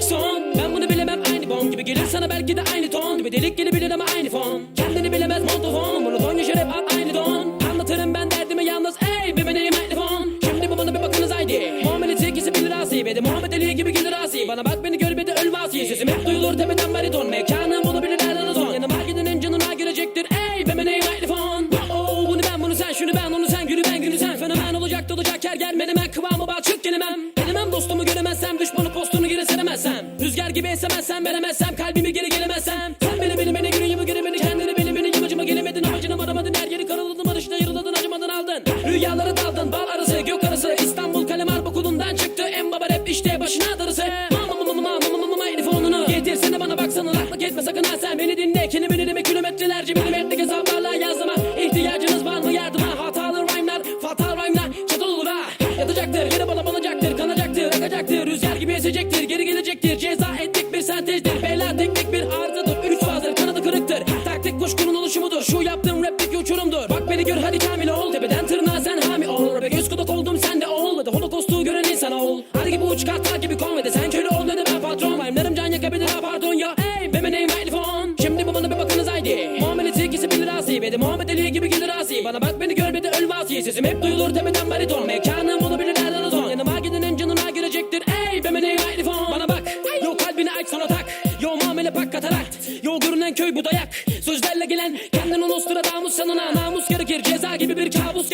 Son ben bunu bilemem aynı bom gibi gelir sana belki de aynı ton gibi. Delik gibi bilir ama aynı fon. Kendini bilemez montofon monoton yaşar hep at aynı don. Anlatırım ben derdimi yalnız ey bir benim aynı fon. Şimdi bu bana bir bakınız haydi. Muamelesi ikisi bilir asi ve de Muhammed Ali gibi gelir asi. Bana bak beni gör bir de ölme asi. Sesim hep duyulur tepeden bariton mekanım bunu bilir nereden ton yanıma gidenin canına girecektir ey be benim aynı fon. Oh bunu ben bunu sen şunu ben onu sen günü ben günü sen. Fenomen olacak dolacak her gel gibi esemezsem veremezsem kalbimi geri gelemezsem. Sen beni beni beni gibi göre beni kendini beni beni yamacıma gelemedin amacına varamadın her yeri karaladın barışta yarıladın acımadın aldın. Rüyalara daldın bal arası gök arası İstanbul kalem harp okulundan çıktı. En baba rap işte başına darısı. Getirsene bana baksana laklık etme sakın ha sen. Beni dinle Kelimeni demek kilometrelerce milimetrelik hesaplarla yazma İhtiyacınız var mı? Yardıma. Hatalı rhyme'lar fatal rhyme'lar olur ha. Yatacaktır yere bala banacaktır kanacaktır akacaktır. Rüzgar gibi esecektir kuşkunun oluşumudur Şu yaptığım rapteki uçurumdur Bak beni gör hadi kamil ol. Tepeden tırnağa sen hami ol. Rap'e göz kulak oldum sen de ol. Ve de holokostu gören insan ol. Hadi gibi uç kartal gibi de sen köle ol ne de ben patron. Rhyme'larım can yakabilir ha pardon ya. Ey be name mikrofon Şimdi bu bana bir bakınız haydi. Muamelesi ikisi bilir asi Ve de Muhammed Ali gibi gelir asi. Bana bak beni gör bir de öl vasi. Sesim hep duyulur tepeden bariton. Mekanım onu görünen köy bu dayak. Sözlerle gelen kendin o Nostradamus sanına. Namus gerekir ceza gibi bir kabus gerekir.